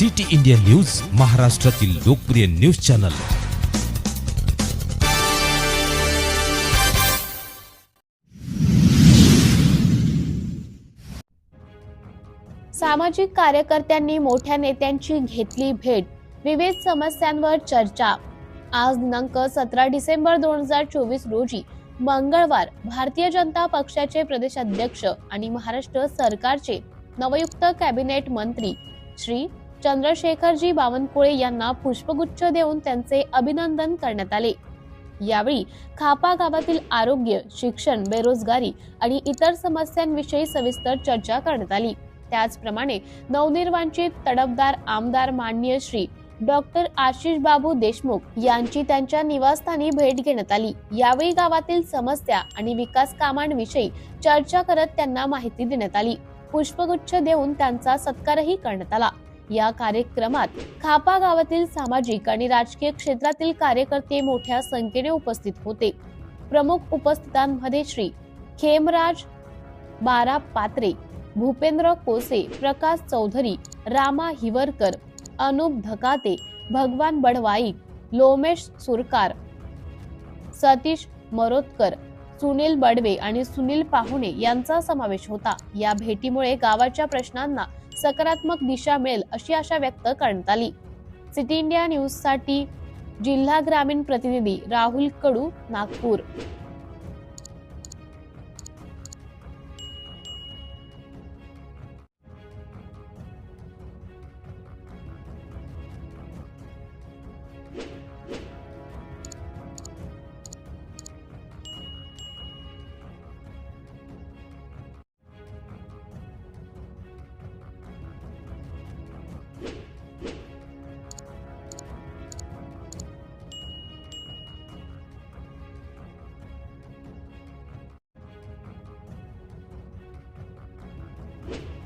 City India news महाराष्ट्रातील लोकप्रिय news channel. सामाजिक कार्यकर्त्यांनी मोठ्या नेत्यांची घेतली भेट. विविध समस्यांवर चर्चा. आज दिनांक सतरा डिसेंबर दोन हजार चोवीस रोजी मंगळवार भारतीय जनता पक्षाचे प्रदेशाध्यक्ष आणि महाराष्ट्र सरकारचे नवयुक्त कॅबिनेट मंत्री श्री चंद्रशेखरजी बावनकुळे यांना पुष्पगुच्छ देऊन त्यांचे अभिनंदन करण्यात आले. यावेळी खापा गावातील आरोग्य शिक्षण बेरोजगारी आणि इतर समस्यांविषयी सविस्तर चर्चा करण्यात आली. त्याचप्रमाणे नवनिर्वाचित तडफदार आमदार माननीय श्री. डॉक्टर आशिष बाबू देशमुख यांची त्यांच्या निवासस्थानी भेट घेण्यात आली. यावेळी गावातील समस्या आणि विकास कामांविषयी चर्चा करत त्यांना माहिती देण्यात आली. पुष्पगुच्छ देऊन त्यांचा सत्कारही करण्यात आला. या कार्यक्रमात खापा गावातील सामाजिक आणि राजकीय क्षेत्रातील कार्यकर्ते मोठ्या संख्येने उपस्थित होते. प्रमुख उपस्थितांमध्ये श्री. खेमराज बारा पात्रे भूपेंद्र कोसे प्रकाश चौधरी रामा हिवरकर अनुप धकाते भगवान बडवाई लोमेश सुरकार सतीश मरोतकर सुनील बडवे आणि सुनील पाहुणे यांचा समावेश होता. या भेटीमुळे गावाच्या प्रश्नांना सकारात्मक दिशा मिळेल अशी आशा व्यक्त करण्यात आली. सिटी इंडिया न्यूजसाठी जिल्हा ग्रामीण प्रतिनिधी राहुल कडू नागपूर. you